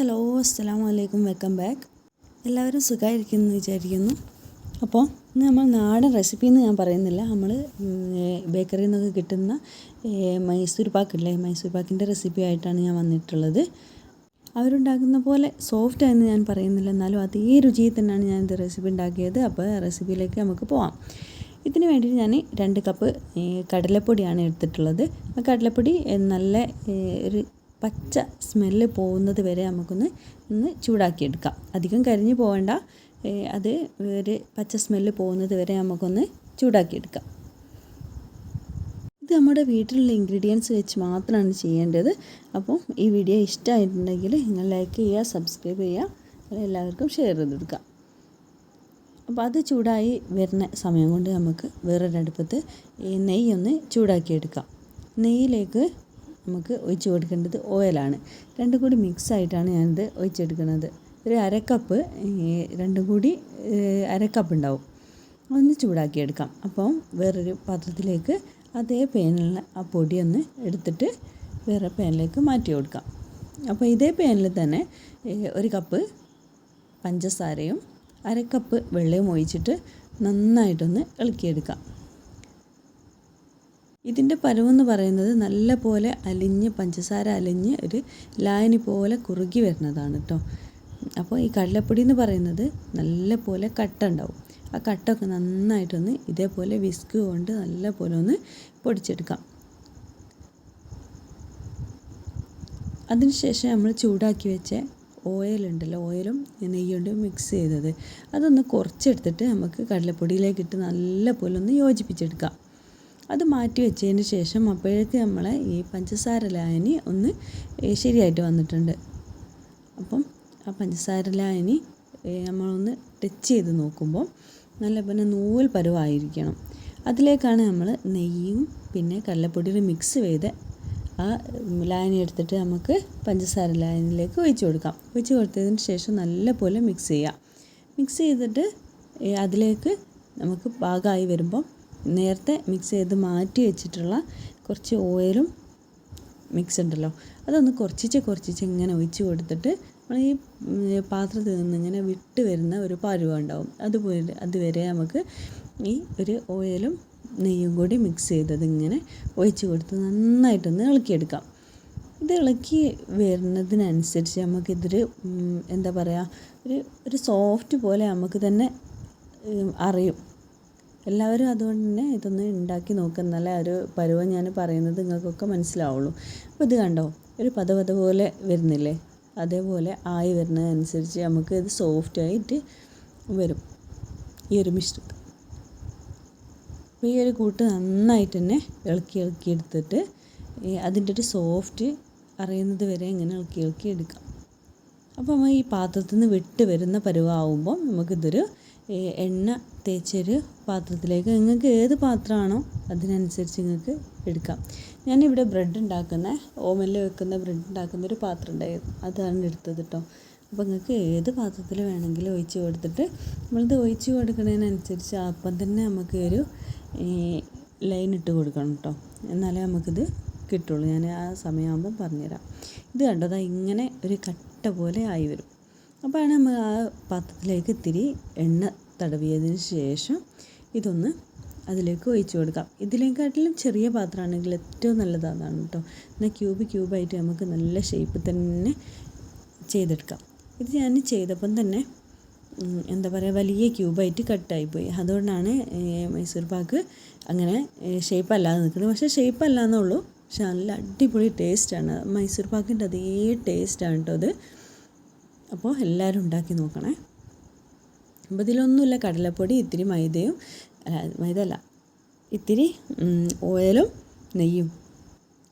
Hello അസ്സാം വലൈക്കും welcome back. എല്ലാവരും സുഖമായിരിക്കും എന്ന് വിചാരിക്കുന്നു. അപ്പോൾ ഇന്ന് നമ്മൾ നാടൻ റെസിപ്പി എന്ന് ഞാൻ പറയുന്നില്ല. നമ്മൾ ബേക്കറിയിൽ നിന്നൊക്കെ കിട്ടുന്ന മൈസൂർ പാക്കില്ലേ മൈസൂർ പാക്കിന്റെ റെസിപ്പി ആയിട്ടാണ് ഞാൻ വന്നിട്ടുള്ളത്. അവരുണ്ടാക്കുന്ന പോലെ സോഫ്റ്റ് ആയെന്ന് ഞാൻ പറയുന്നില്ല. എന്നാലും അതേ രുചിയിൽ തന്നെയാണ് ഞാൻ ഇത് റെസിപ്പി ഉണ്ടാക്കിയത്. അപ്പോൾ റെസിപ്പിയിലേക്ക് നമുക്ക് പോവാം. ഇതിന് വേണ്ടിയിട്ട് ഞാൻ രണ്ട് കപ്പ് കടലപ്പൊടിയാണ് എടുത്തിട്ടുള്ളത്. കടലപ്പൊടി നല്ല ഒരു പച്ച സ്മെല്ല് പോകുന്നത് വരെ നമുക്കൊന്ന് ഒന്ന് ചൂടാക്കിയെടുക്കാം. അധികം കരിഞ്ഞു പോകേണ്ട അത് ഒരു പച്ച സ്മെല്ല് പോകുന്നത് വരെ നമുക്കൊന്ന് ചൂടാക്കിയെടുക്കാം. ഇത് നമ്മുടെ വീട്ടിലുള്ള ഇൻഗ്രീഡിയൻസ് വെച്ച് മാത്രമാണ് ചെയ്യേണ്ടത്. അപ്പോൾ ഈ വീഡിയോ ഇഷ്ടമായിട്ടുണ്ടെങ്കിൽ നിങ്ങൾ ലൈക്ക് ചെയ്യുക സബ്സ്ക്രൈബ് ചെയ്യുക എല്ലാവർക്കും ഷെയർ ചെയ്ത് കൊടുക്കുക. അപ്പോൾ അത് ചൂടായി വരുന്ന സമയം കൊണ്ട് നമുക്ക് വേറൊരു അടുപ്പത്ത് ഈ നെയ്യൊന്ന് ചൂടാക്കിയെടുക്കാം. നെയ്യിലേക്ക് നമുക്ക് ഒഴിച്ച് കൊടുക്കേണ്ടത് ഓയിലാണ്. രണ്ടും കൂടി മിക്സ് ആയിട്ടാണ് ഞാനിത് ഒഴിച്ചെടുക്കുന്നത് ഒരു അരക്കപ്പ് രണ്ടും കൂടി അരക്കപ്പ് ഉണ്ടാവും. ഒന്ന് ചൂടാക്കിയെടുക്കാം അപ്പം വേറൊരു പാത്രത്തിലേക്ക് അതേ പാനിലുള്ള ആ പൊടി ഒന്ന് എടുത്തിട്ട് വേറെ പാനിലേക്ക് മാറ്റി കൊടുക്കാം. അപ്പോൾ ഇതേ പാനിൽ തന്നെ ഒരു കപ്പ് പഞ്ചസാരയും അരക്കപ്പ് വെള്ളവും ഒഴിച്ചിട്ട് നന്നായിട്ടൊന്ന് ഇളക്കിയെടുക്കാം. ഇതിന്റെ പരുവെന്ന് പറയുന്നത് നല്ല പോലെ അലിഞ്ഞ് പഞ്ചസാര അലിഞ്ഞ് ഒരു ലായനി പോലെ കുറുകി വരുന്നതാണ് കേട്ടോ അപ്പോൾ ഈ കടലപ്പൊടി എന്ന് പറയുന്നത് നല്ല പോലെ കട്ട ഉണ്ടാവും. ആ കട്ടൊക്കെ നന്നായിട്ടൊന്ന് ഇതേപോലെ വിസ്ക് കൊണ്ട് നല്ല പോലെ ഒന്ന് പൊടിച്ചെടുക്കാം. അതിനുശേഷം നമ്മൾ ചൂടാക്കി വെച്ച ഓയിലുണ്ടല്ലോ ഓയിലും നെയ്യുണ്ട് മിക്സ് ചെയ്തത്. അതൊന്ന് കുറച്ചെടുത്തിട്ട് നമുക്ക് കടലപ്പൊടിയിലേക്ക് ഇട്ട് നല്ല പോലെ ഒന്ന് യോജിപ്പിച്ചെടുക്കാം. അത് മാറ്റി വെച്ചതിന് ശേഷം അപ്പോഴേക്ക് നമ്മൾ ഈ പഞ്ചസാര ലായനി ഒന്ന് ശരിയായിട്ട് വന്നിട്ടുണ്ട്. അപ്പം ആ പഞ്ചസാര ലായനി നമ്മളൊന്ന് ടച്ച് ചെയ്ത് നോക്കുമ്പോൾ നല്ല പിന്നെ നൂൽ പരുവായിരിക്കണം. അതിലേക്കാണ് നമ്മൾ നെയ്യും പിന്നെ കടലപ്പൊടിയിൽ മിക്സ് ചെയ്ത് ആ ലായനി എടുത്തിട്ട് നമുക്ക് പഞ്ചസാര ലായനിലേക്ക് ഒഴിച്ച് കൊടുക്കാം. ഒഴിച്ച് കൊടുത്തതിന് ശേഷം നല്ലപോലെ മിക്സ് ചെയ്യാം. മിക്സ് ചെയ്തിട്ട് അതിലേക്ക് നമുക്ക് പാകമായി വരുമ്പം നേരത്തെ മിക്സ് ചെയ്ത് മാറ്റി വെച്ചിട്ടുള്ള കുറച്ച് ഓയിലും മിക്സ് ഉണ്ടല്ലോ. അതൊന്ന് കുറച്ചിച്ച് കുറച്ചിച്ച് ഇങ്ങനെ ഒഴിച്ച് കൊടുത്തിട്ട് നമ്മൾ ഈ പാത്രത്തിൽ നിന്ന് ഇങ്ങനെ വിട്ട് വരുന്ന ഒരു പരുവം ഉണ്ടാവും. അതുപോലെ അതുവരെ നമുക്ക് ഈ ഒരു ഓയിലും നെയ്യും കൂടി മിക്സ് ചെയ്തത് ഇങ്ങനെ ഒഴിച്ച് കൊടുത്ത് നന്നായിട്ടൊന്ന് ഇളക്കിയെടുക്കാം. ഇത് ഇളക്കി വരുന്നതിനനുസരിച്ച് നമുക്കിതൊരു എന്താ പറയുക ഒരു ഒരു സോഫ്റ്റ് പോലെ നമുക്ക് തന്നെ അറിയും. എല്ലാവരും അതുകൊണ്ട് തന്നെ ഇതൊന്ന് ഉണ്ടാക്കി നല്ല ഒരു പരുവം ഞാൻ പറയുന്നത് നിങ്ങൾക്കൊക്കെ മനസ്സിലാവുള്ളൂ. അപ്പോൾ ഇത് കണ്ടോ? ഒരു പത പത പോലെ വരുന്നില്ലേ? അതേപോലെ ആയി വരുന്നതനുസരിച്ച് നമുക്ക് ഇത് സോഫ്റ്റ് ആയിട്ട് വരും. ഈ ഒരു മിശ്രിതം. അപ്പോൾ ഈ ഒരു കൂട്ട് നന്നായിട്ട് തന്നെ ഇളക്കി ഇളക്കി എടുത്തിട്ട് അതിന്റെ ഒരു സോഫ്റ്റ് അറിയുന്നത് വരെ ഇങ്ങനെ ഇളക്കി ഇളക്കി എടുക്കാം. അപ്പോൾ നമ്മൾ ഈ പാത്രത്തിൽ നിന്ന് വിട്ട് വരുന്ന പരുവാകുമ്പോൾ നമുക്കിതൊരു എണ്ണ തേച്ചൊരു പാത്രത്തിലേക്ക് നിങ്ങൾക്ക് ഏത് പാത്രമാണോ അതിനനുസരിച്ച് നിങ്ങൾക്ക് എടുക്കാം. ഞാനിവിടെ ബ്രെഡ് ഉണ്ടാക്കുന്ന ഓമല്ല വെക്കുന്ന ബ്രെഡ് ഉണ്ടാക്കുന്ന ഒരു പാത്രം ഉണ്ടായിരുന്നു. അതാണ് എടുത്തത് കേട്ടോ അപ്പോൾ നിങ്ങൾക്ക് ഏത് പാത്രത്തിൽ വേണമെങ്കിലും ഒഴിച്ച് കൊടുത്തിട്ട് നമ്മളിത് ഒഴിച്ച് കൊടുക്കുന്നതിനനുസരിച്ച് അപ്പം തന്നെ നമുക്ക് ഒരു ലൈൻ ഇട്ട് കൊടുക്കണം കേട്ടോ എന്നാലേ നമുക്കിത് കിട്ടുള്ളൂ. ഞാൻ ആ സമയമാകുമ്പോൾ പറഞ്ഞുതരാം. ഇത് കണ്ടോ? ദാ ഇങ്ങനെ ഒരു കട്ട പോലെ ആയി വരും. അപ്പോഴാണ് നമ്മൾ ആ പാത്രത്തിലേക്ക് ഇത്തിരി എണ്ണ തടവിയതിന് ശേഷം ഇതൊന്ന് അതിലേക്ക് ഒഴിച്ചു കൊടുക്കാം. ഇതിലേക്കാട്ടിലും ചെറിയ പാത്രമാണെങ്കിൽ ഏറ്റവും നല്ലത് അതാണ് കേട്ടോ. എന്നാൽ ക്യൂബ് ക്യൂബായിട്ട് നമുക്ക് നല്ല ഷേപ്പിൽ തന്നെ ചെയ്തെടുക്കാം. ഇത് ഞാൻ ചെയ്തപ്പം തന്നെ എന്താ പറയുക വലിയ ക്യൂബായിട്ട് കട്ടായിപ്പോയി അതുകൊണ്ടാണ് മൈസൂർ പാക്ക് അങ്ങനെ ഷേപ്പ് അല്ലാതെ നിൽക്കുന്നത്. പക്ഷേ ഷേപ്പ് അല്ലാന്നുള്ളൂ. പക്ഷെ നല്ല അടിപൊളി ടേസ്റ്റാണ് മൈസൂർ പാക്കിന്റെ അതേ ടേസ്റ്റാണ് കേട്ടോ അത് അപ്പോൾ എല്ലാവരും ഉണ്ടാക്കി നോക്കണേ. അപ്പോൾ ഇതിലൊന്നുമില്ല കടലപ്പൊടി ഇത്തിരി മൈദയും മൈദ അല്ല ഇത്തിരി ഓയിലും നെയ്യും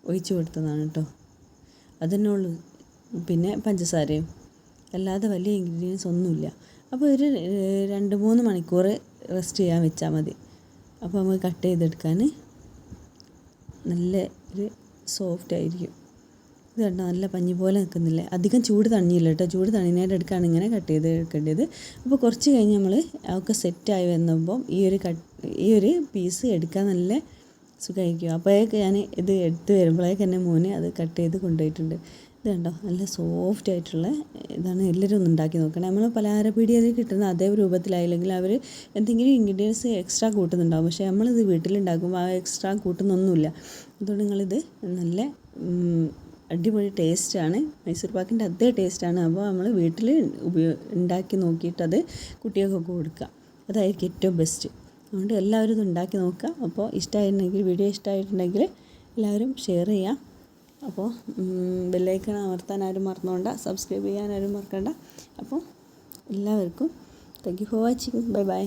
ഒഴിച്ചു കൊടുത്തതാണ് കേട്ടോ. അതന്നെ ഉള്ളൂ. പിന്നെ പഞ്ചസാരയും. അല്ലാതെ വലിയ ഇൻഗ്രീഡിയൻസ് ഒന്നുമില്ല. അപ്പോൾ ഒരു രണ്ട് മൂന്ന് മണിക്കൂർ റെസ്റ്റ് ചെയ്യാൻ വെച്ചാൽ മതി. അപ്പോൾ നമുക്ക് കട്ട് ചെയ്തെടുക്കാൻ നല്ല ഒരു സോഫ്റ്റ് ആയിരിക്കും. ഇത് കണ്ടോ നല്ല പഞ്ഞി പോലെ നിൽക്കുന്നില്ലേ? അധികം ചൂട് തണിയില്ല കേട്ടോ. ചൂട് തണിനായിട്ട് എടുക്കാണ് ഇങ്ങനെ കട്ട് ചെയ്ത് എടുക്കേണ്ടത് അപ്പോൾ കുറച്ച് കഴിഞ്ഞ് നമ്മൾ അതൊക്കെ സെറ്റായി വന്നപ്പം ഈ ഒരു കട്ട് ഈ ഒരു പീസ് എടുക്കാൻ നല്ല സുഖമായിരിക്കും അപ്പോഴേക്ക് ഞാൻ ഇത് എടുത്ത് വരുമ്പോഴേക്ക് എന്റെ മോനെ അത് കട്ട് ചെയ്ത് കൊണ്ടുപോയിട്ടുണ്ട്. ഇത് കണ്ടോ? നല്ല സോഫ്റ്റ് ആയിട്ടുള്ള ഇതാണ് എല്ലാവരും ഒന്ന് ഉണ്ടാക്കി നോക്കണം. നമ്മൾ പലഹാരപ്പീടികയിൽ കിട്ടുന്ന അതേ രൂപത്തിലായില്ലെങ്കിൽ അവർ എന്തെങ്കിലും ഇൻഗ്രീഡിയൻസ് എക്സ്ട്രാ കൂട്ടുന്നുണ്ടാവും. പക്ഷേ നമ്മളിത് വീട്ടിലുണ്ടാക്കുമ്പോൾ ആ എക്സ്ട്രാ കൂട്ടുന്നൊന്നുമില്ല. അതുകൊണ്ട് നിങ്ങളിത് നല്ല അടിപൊളി ടേസ്റ്റാണ്. മൈസൂർ പാക്കിന്റെ അതേ ടേസ്റ്റാണ്. അപ്പോൾ നമ്മൾ വീട്ടിൽ ഉപയോ ഉണ്ടാക്കി നോക്കിയിട്ട് അത് കുട്ടികൾക്കൊക്കെ കൊടുക്കുക. അതായിരിക്കും ഏറ്റവും ബെസ്റ്റ് അതുകൊണ്ട് എല്ലാവരും ഇത് ഉണ്ടാക്കി നോക്കുക. അപ്പോൾ ഇഷ്ടമായിട്ടുണ്ടെങ്കിൽ വീഡിയോ ഇഷ്ടമായിട്ടുണ്ടെങ്കിൽ എല്ലാവരും ഷെയർ ചെയ്യാം അപ്പോൾ ബെല്ലൈക്കൺ അമർത്താൻ ആരും മറന്നുകൊണ്ട. സബ്സ്ക്രൈബ് ചെയ്യാൻ ആരും മറക്കണ്ട. അപ്പോൾ എല്ലാവർക്കും thank you for watching bye bye